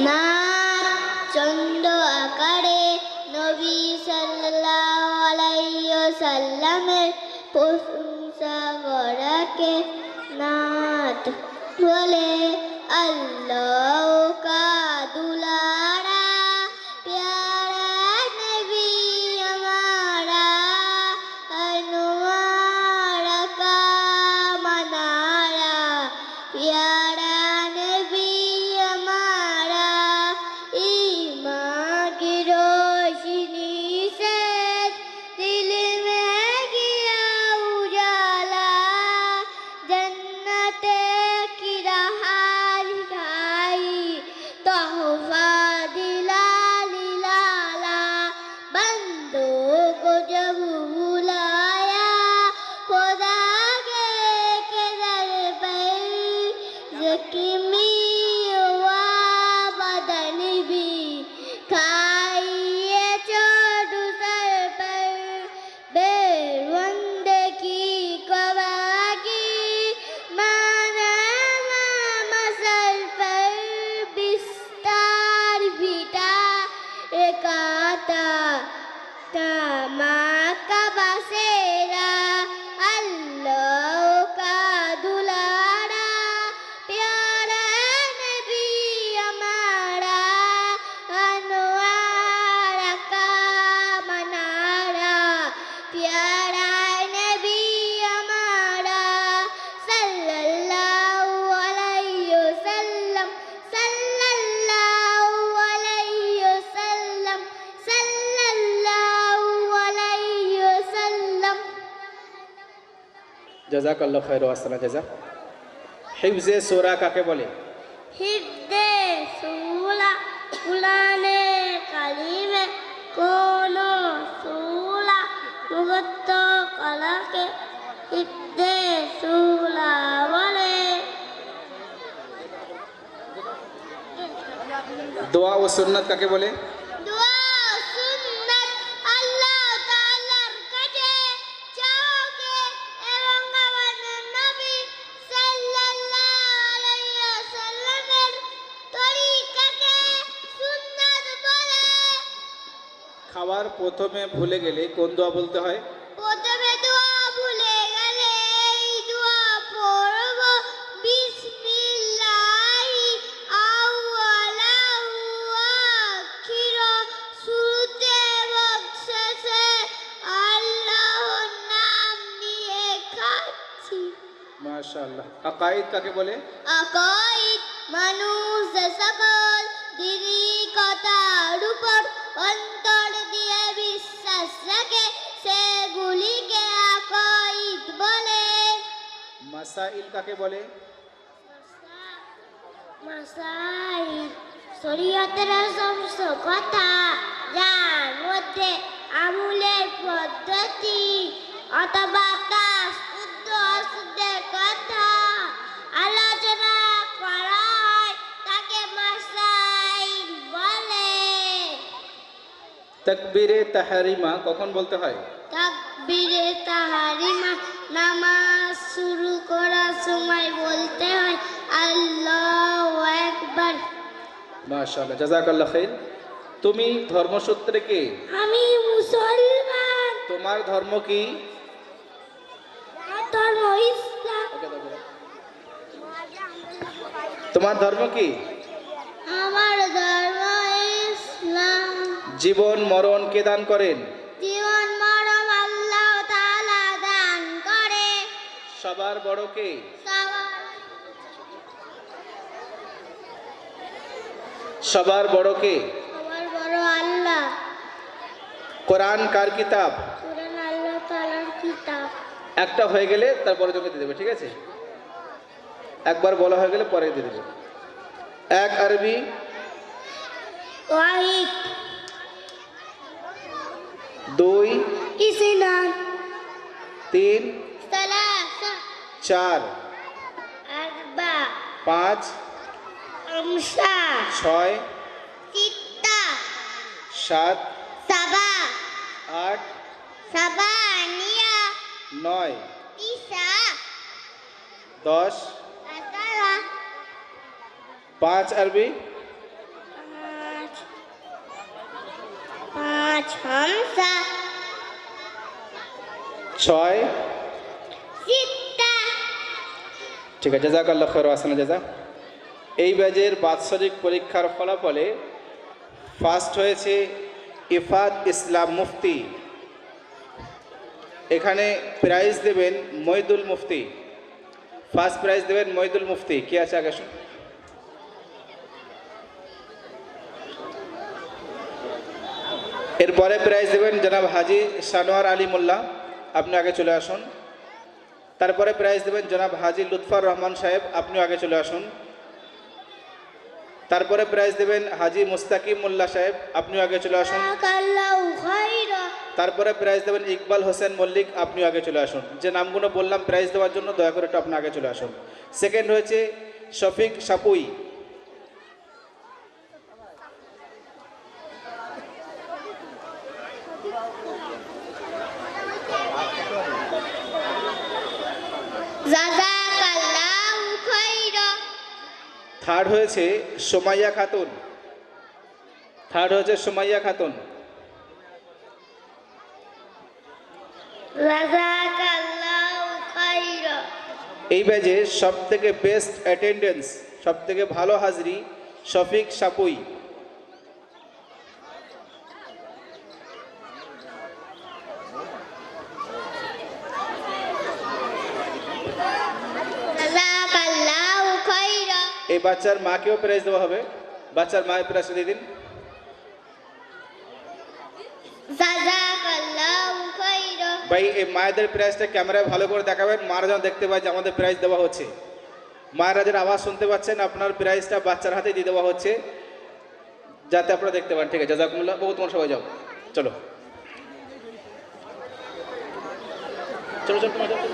নাম চন্দ্র আকারে নবী সাল্লামের প্রশংসা করাকে নাথ বলে আল্লাহ কাদুলারা প্যারা নবী আমারা অনুমারা কামানারা প্যারা জাজাকাল্লাহ খায়র আসসানা জাজা হিফজে সোরা কাকে বলে? হিদ্দে সুলা কুলানে কালিমে কোন সুলা মুগত কলাকে হিদ্দে সুলা বলে। দোয়া ও সুন্নাত কাকে বলে? খাবার প্রথমে ভুলে গেলে কোন দোয়া বলতে হয়? প্রথমে দোয়া ভুলে গেলে এই দোয়া পড়ব বিসমিল্লাহি আউয়ালাহু আখিরা। শুরুতে এবং শেষে আল্লাহর নাম নিয়ে খাচ্ছি মাশাআল্লাহ। আকাইদ কাকে বলে? আকাইদ মানুষ সকল দিদি কথার উপর অন্তর বিশ্বাস সেগুলিকে আকাইদ বলে। মাসাইল কাকে বলে? মাসাইল শরীয়তের সমস্ত কথা যার মধ্যে আমুলের পদ্ধতি অথবা কাজ তাকবীরে তাহারিমা কখন বলতে হয়? তাকবীরে তাহারিমা নামাজ শুরু করার সময় বলতে হয় আল্লাহু আকবার। মাশাআল্লাহ জাজাকাল্লাহ খাইর। তুমি ধর্মসূত্রে কে? আমি মুসলমান। তোমার ধর্ম কি? ধর্ম ইসলাম। তোমার ধর্ম কি? আমার জীবন মরণ কে দান করেন? জীবন মরম আল্লাহ তাআলা দান করে। সবার বড় কে? সবার সবার বড় কে? সবার বড় আল্লাহ। কোরআন কার কিতাব? কোরআন আল্লাহ তাআলার কিতাব। একটা হয়ে গেলে তারপরে তোকে দিয়ে দেবে ঠিক আছে? একবার বলা হয়ে গেলে পরে দিয়ে দেবে। এক আরবি। ওয়াহিদ। দুই ইসলাম। তিন সালাসা চার আরবা পাঁচ আমসা। ছয় সিত্তা সাত সাবা। আট সাবানিয়া নয়। তিসা। দশ পাঁচ আরবি। পাঁচ হামসা ছয়। সিত্তা ঠিক আছে জাজাক আল্লাহ খৈর আসানা জাজা এই ব্যাজের বাৎসরিক পরীক্ষার ফলাফলে ফার্স্ট হয়েছে ইফাত ইসলাম মুফতি। এখানে প্রাইজ দেবেন মইদুল মুফতি। ফার্স্ট প্রাইজ দেবেন মইদুল মুফতি। কে আছে আগে এরপরে প্রাইজ দেবেন জনাব হাজি সানোয়ার আলী মোল্লা। আপনি আগে চলে আসুন। তারপরে প্রাইজ দেবেন জনাব হাজি লুৎফার রহমান সাহেব। আপনিও আগে চলে আসুন। তারপরে প্রাইজ দেবেন হাজি মুস্তাকিম মোল্লা সাহেব। আপনিও আগে চলে আসুন। তারপরে প্রাইজ দেবেন ইকবাল হোসেন মল্লিক। আপনিও আগে চলে আসুন। যে নামগুলো বললাম প্রাইজ দেওয়ার জন্য দয়া করে একটু আপনি আগে চলে আসুন। সেকেন্ড হয়েছে শফিক সাপুই জাযাকাল্লাহু খাইরা থার্ড হয়েছে সোমাইয়া খাতুন। থার্ড হয়েছে সোমাইয়া খাতুন। এই ব্যাচে সব থেকে বেস্ট অ্যাটেন্ডেন্স সব থেকে ভালো হাজরি শফিক সাপুই জাযাকাল্লাহু খাইরা এই বাচ্চার মাকেও প্রাইজ দেওয়া হবে। বাচ্চার মায়ের প্রাইজ দিয়ে দিন। ভাই এই মায়েদের প্রাইজটা ক্যামেরায় ভালো করে দেখাবেন। মারা যেন দেখতে পায় যে আমাদের প্রাইজ দেওয়া হচ্ছে। মায়েরা যেন আওয়াজ শুনতে পাচ্ছেন আপনার প্রাইজটা বাচ্চার হাতে দিয়ে দেওয়া হচ্ছে। যাতে আপনারা দেখতে পান। ঠিক আছে জাজাকুমুল্লাহ বহু তোমার সবাই যাও। চলো। চলো চলো তোমার।